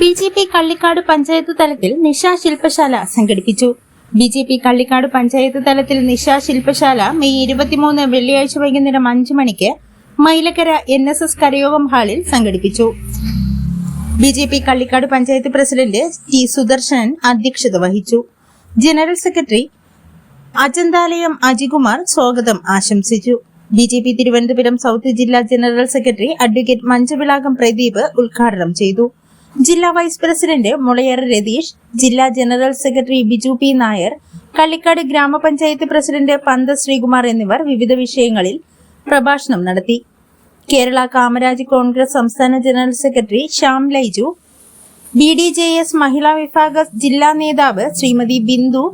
J P Kallikkad panchayat തലത്തിൽ നിശാ ശില്പശാല സംഘടിപ്പിച്ചു. B J P Kallikkad panchayat തലത്തിൽ നിശാ ശില്പശാല മെയ് ഇരുപത്തിമൂന്ന് വെള്ളിയാഴ്ച വൈകുന്നേരം അഞ്ചു മണിക്ക് മൈലക്കര എൻ എസ് എസ് കരയോഗം ഹാളിൽ സംഘടിപ്പിച്ചു. B J P Kallikkad panchayat president T Sudarsanan അധ്യക്ഷത വഹിച്ചു. ജനറൽ സെക്രട്ടറി അജന്താലയം അജികുമാർ സ്വാഗതം ആശംസിച്ചു. B J P Thiruvananthapuram south ജില്ലാ general secretary advocate Manchavilakam Pradeep ഉദ്ഘാടനം ചെയ്തു. ജില്ലാ വൈസ് പ്രസിഡന്റ് മുളയർ രതീഷ് ജില്ലാ general secretary Biju P Nair Kallikkad ഗ്രാമപഞ്ചായത്ത് പ്രസിഡന്റ് പന്ത ശ്രീകുമാർ എന്നിവർ വിവിധ വിഷയങ്ങളിൽ പ്രഭാഷണം നടത്തി. കേരള കാമരാജ് കോൺഗ്രസ് സംസ്ഥാന general secretary Shyam Laiju B D J S മഹിളാ വിഭാഗ ജില്ലാ നേതാവ് Shrimati Bindu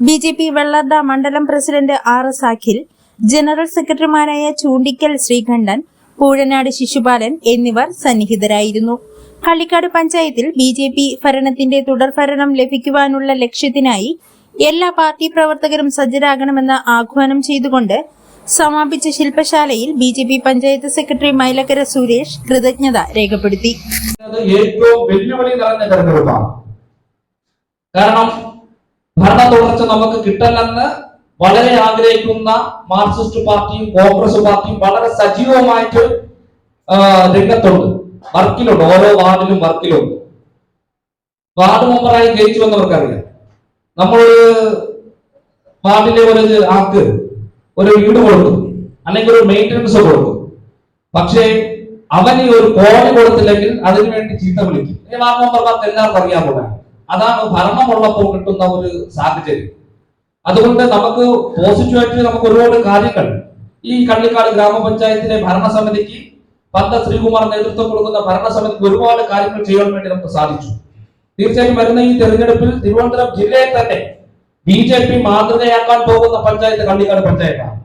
B J P വെള്ളാർഡ മണ്ഡലം president R S Akhil general സെക്രട്ടറിമാരായ ചൂണ്ടിക്കൽ ശ്രീകണ്ഠൻ പൂഴനാട് ശിശുപാലൻ എന്നിവർ സന്നിഹിതരായിരുന്നു. കള്ളിക്കാട് പഞ്ചായത്തിൽ ബി ജെ പി ഭരണത്തിന്റെ തുടർഭരണം ലഭിക്കുവാനുള്ള ലക്ഷ്യത്തിനായി എല്ലാ പാർട്ടി പ്രവർത്തകരും സജ്ജരാകണമെന്ന് ആഹ്വാനം ചെയ്തുകൊണ്ട് സമാപിച്ച ശില്പശാലയിൽ B J P panchayat secretary Mylakkara Suresh കൃതജ്ഞത രേഖപ്പെടുത്തി. ഏറ്റവും വെല്ലുവിളി നിറഞ്ഞ തെരഞ്ഞെടുപ്പാണ്. കാരണം ഭരണ തുടർച്ച നമുക്ക് വളരെ ആഗ്രഹിക്കുന്ന മാർക്സിസ്റ്റ് പാർട്ടിയും കോൺഗ്രസ് പാർട്ടിയും വളരെ സജീവമായിട്ട് രംഗത്തുണ്ട്. വർക്കിലുണ്ട്. ഓരോ വാർഡിലും വർക്കിലുണ്ട്. വാർഡ് മെമ്പറായി ജയിച്ചു വന്നവർക്കറിയാം നമ്മൾ വാർഡിലെ ഒരു ആൾക്ക് ഒരു വീട് കൊടുക്കും. അല്ലെങ്കിൽ ഒരു മെയിന്റനൻസ് കൊടുക്കും. പക്ഷേ അവന് ഒരു കോടി കൊടുത്തില്ലെങ്കിൽ അതിനു വേണ്ടി ചീത്ത വിളിക്കും. വാർഡ് മെമ്പർമാർക്ക് എല്ലാവർക്കും അറിയാവുന്ന അതാണ് ഭരണമുള്ളപ്പോൾ കിട്ടുന്ന ഒരു സാഹചര്യം. അതുകൊണ്ട് നമുക്ക് പോസിറ്റീവായിട്ട് നമുക്ക് ഒരുപാട് കാര്യങ്ങൾ ഈ കള്ളിക്കാട് ഗ്രാമപഞ്ചായത്തിലെ ഭരണസമിതിക്ക് പന്ത ശ്രീകുമാർ നേതൃത്വം കൊടുക്കുന്ന ഭരണസമിതി ഒരുപാട് കാര്യങ്ങൾ ചെയ്യാൻ വേണ്ടി നമുക്ക് സാധിച്ചു. തീർച്ചയായും വരുന്ന ഈ തെരഞ്ഞെടുപ്പിൽ തിരുവനന്തപുരം ജില്ലയിൽ തന്നെ ബി ജെ പി മാതൃകയാക്കാൻ പോകുന്ന പഞ്ചായത്ത് കള്ളിക്കാട് പഞ്ചായത്താണ്.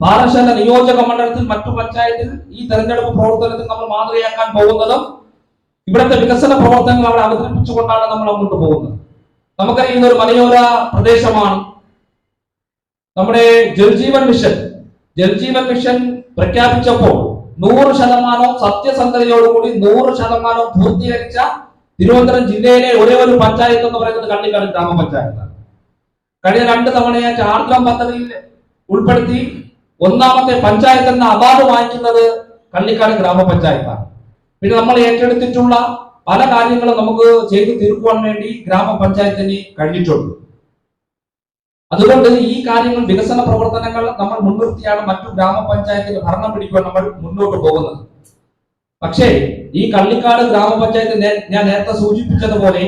പാറശാല നിയോജക മണ്ഡലത്തിൽ മറ്റു പഞ്ചായത്തിൽ ഈ തെരഞ്ഞെടുപ്പ് പ്രവർത്തനത്തിൽ നമ്മൾ മാതൃകയാക്കാൻ പോകുന്നതും ഇവിടുത്തെ വികസന പ്രവർത്തനങ്ങൾ അവിടെ അവതരിപ്പിച്ചുകൊണ്ടാണ് നമ്മൾ അങ്ങോട്ട് പോകുന്നത്. നമുക്കറിയുന്ന ഒരു മലയോര പ്രദേശമാണ്. നമ്മുടെ ജൽജീവൻ മിഷൻ. ജൽജീവൻ മിഷൻ പ്രഖ്യാപിച്ചപ്പോൾ നൂറ് ശതമാനവും സത്യസന്ധതയോടുകൂടി നൂറ് ശതമാനവും പൂർത്തീകരിച്ച തിരുവനന്തപുരം ജില്ലയിലെ ഒരേ ഒരു പഞ്ചായത്ത് എന്ന് പറയുന്നത് കള്ളിക്കാട് ഗ്രാമപഞ്ചായത്താണ്. കഴിഞ്ഞ രണ്ട് തവണയെ ആർദ്രം പദ്ധതിയിൽ ഉൾപ്പെടുത്തി ഒന്നാമത്തെ പഞ്ചായത്ത് എന്ന അവാർഡ് വാങ്ങിക്കുന്നത് കള്ളിക്കാട് ഗ്രാമപഞ്ചായത്താണ്. പിന്നെ നമ്മൾ ഏറ്റെടുത്തിട്ടുള്ള പല കാര്യങ്ങളും നമുക്ക് ചെയ്തു തീർക്കുവാൻ വേണ്ടി ഗ്രാമപഞ്ചായത്തിന് കഴിഞ്ഞിട്ടുണ്ട്. അതുകൊണ്ട് ഈ കാര്യങ്ങൾ വികസന പ്രവർത്തനങ്ങൾ നമ്മൾ മുൻനിർത്തിയാണ് മറ്റു ഗ്രാമപഞ്ചായത്തിൽ ഭരണം പിടിക്കുവാൻ നമ്മൾ മുന്നോട്ട് പോകുന്നത്. പക്ഷേ ഈ കള്ളിക്കാട് ഗ്രാമപഞ്ചായത്ത് ഞാൻ നേരത്തെ സൂചിപ്പിച്ചതുപോലെ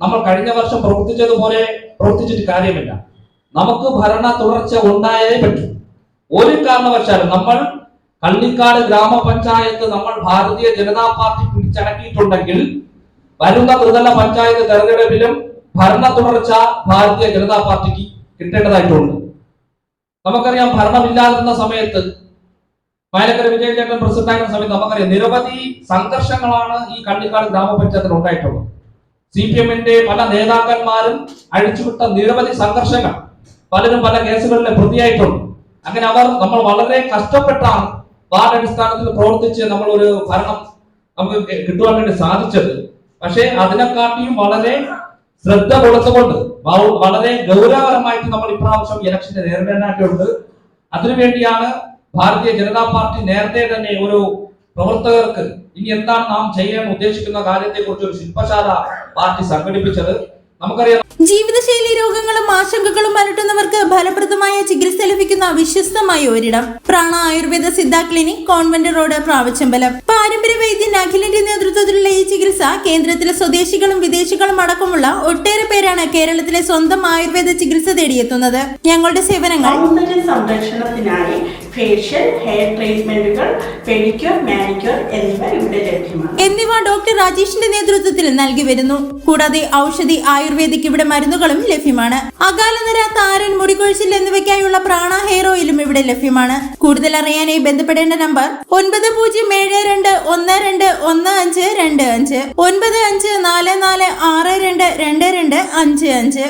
നമ്മൾ കഴിഞ്ഞ വർഷം പ്രവർത്തിച്ചതുപോലെ പ്രവർത്തിച്ചിട്ട് കാര്യമില്ല. നമുക്ക് ഭരണ തുടർച്ച ഉണ്ടായേ പറ്റൂ. ഒരു കാരണവശാലും നമ്മൾ കള്ളിക്കാട് ഗ്രാമപഞ്ചായത്ത് നമ്മൾ ഭാരതീയ ജനതാ പാർട്ടി പിടിച്ചടക്കിയിട്ടുണ്ടെങ്കിൽ വരുന്ന ത്രിതല പഞ്ചായത്ത് തെരഞ്ഞെടുപ്പിലും ഭരണ തുടർച്ച ഭാരതീയ ജനതാ പാർട്ടിക്ക് കിട്ടേണ്ടതായിട്ടുണ്ട്. നമുക്കറിയാം ഭരണമില്ലാതിരുന്ന സമയത്ത് മൈലക്കര വിജയചേട്ടൻ ചേട്ടൻ പ്രസിദ്ധമായിരുന്ന സമയത്ത് നമുക്കറിയാം നിരവധി സംഘർഷങ്ങളാണ് ഈ കള്ളിക്കാട് ഗ്രാമപഞ്ചായത്തിൽ ഉണ്ടായിട്ടുള്ളത്. സി പി എമ്മിന്റെ പല നേതാക്കന്മാരും അഴിച്ചുവിട്ട നിരവധി സംഘർഷങ്ങൾ പലരും പല കേസുകളിലെ പ്രതിയായിട്ടുണ്ട്. അങ്ങനെ അവർ നമ്മൾ വളരെ കഷ്ടപ്പെട്ടാണ് വാർഡ് അടിസ്ഥാനത്തിൽ പ്രവർത്തിച്ച് നമ്മൾ ഒരു ഭരണം നമുക്ക് കിട്ടുവാൻ വേണ്ടി സാധിച്ചത്. പക്ഷേ അതിനെക്കാട്ടിയും വളരെ ശ്രദ്ധ കൊടുത്തുകൊണ്ട് വളരെ ഗൗരവകരമായിട്ട് നമ്മൾ ഇപ്രാവശ്യം ഇലക്ഷനെ നേരിടേണ്ടതായിട്ടുണ്ട്. അതിനുവേണ്ടിയാണ് ഭാരതീയ ജനതാ പാർട്ടി നേരത്തെ തന്നെ ഒരു പ്രവർത്തകർക്ക് ഇനി എന്താണ് നാം ചെയ്യാൻ ഉദ്ദേശിക്കുന്ന കാര്യത്തെ കുറിച്ച് ഒരു ശില്പശാല പാർട്ടി സംഘടിപ്പിച്ചത്. നമുക്കറിയാം. ജീവിതശൈലി രോഗങ്ങളും ആശങ്കകളും അലട്ടുന്നവർക്ക് ഫലപ്രദമായ ചികിത്സ ലഭിക്കുന്ന വിശ്വസ്തമായ ഒരിടം. Prana Ayurveda Siddha clinic convent road Pravachambalam പാരമ്പര്യ വൈദ്യൻ അഖിലിന്റെ നേതൃത്വത്തിലുള്ള ഈ ചികിത്സ കേന്ദ്രത്തിലെ സ്വദേശികളും വിദേശികളും അടക്കമുള്ള ഒട്ടേറെ പേരാണ് കേരളത്തിലെ സ്വന്തം ആയുർവേദ ചികിത്സ തേടിയെത്തുന്നത്. ഞങ്ങളുടെ സേവനങ്ങൾ സംരക്ഷണത്തിനായി ഫേഷ്യൽ ഹെയർ ട്രീറ്റ്മെന്റുകൾ പെഡിക്യൂർ മാനിക്യൂർ എന്നിവ ഇവിടെ ലഭ്യമാണ്. എന്നിവ ഡോക്ടർ രാജേഷിന്റെ നേതൃത്വത്തിൽ നൽകി വരുന്നു. കൂടാതെ ഔഷധി ആയുർവേദിക് ഇവിടെ മരുന്നുകളും ലഭ്യമാണ്. അകാലനര താരൻ മുടികൊഴിച്ചിൽ എന്നിവയ്ക്കായുള്ള പ്രാണ ഹെയർ ഓയിലും ഇവിടെ ലഭ്യമാണ്. കൂടുതൽ അറിയാനായി ബന്ധപ്പെടേണ്ട നമ്പർ ഒൻപത് പൂജ്യം ഏഴ് രണ്ട് ഒന്ന് രണ്ട് ഒന്ന് അഞ്ച് രണ്ട് അഞ്ച്. ഒൻപത് അഞ്ച് നാല് നാല് ആറ് രണ്ട് രണ്ട് രണ്ട് അഞ്ച് അഞ്ച്.